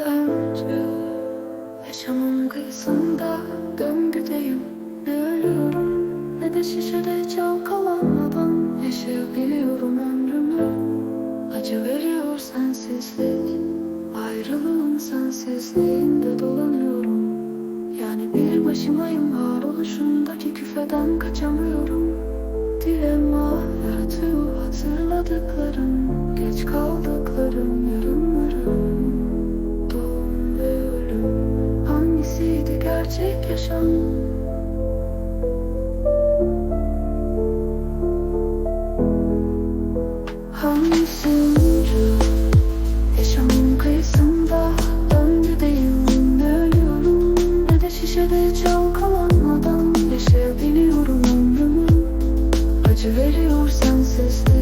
önce Yaşamın kıyısında döngüdeyim Ne ölüyorum ne de şişede çalkalanmadan Yaşayabiliyorum ömrümü. Acı veriyor sensizlik Ayrılığın sensizliğinde dolanıyorum. Yani bir başımayım varoluşumdaki küfeden kaçamıyorum. Dilema yaratıyor hatırladıklarım gerçek yaşam. Hamsıncı Yaşamın kıyısında Döndü değilim ne ölüyorum Ne de şişede çalkalanmadan Yaşayabiliyorum ömrümü. Acı veriyor sensizlik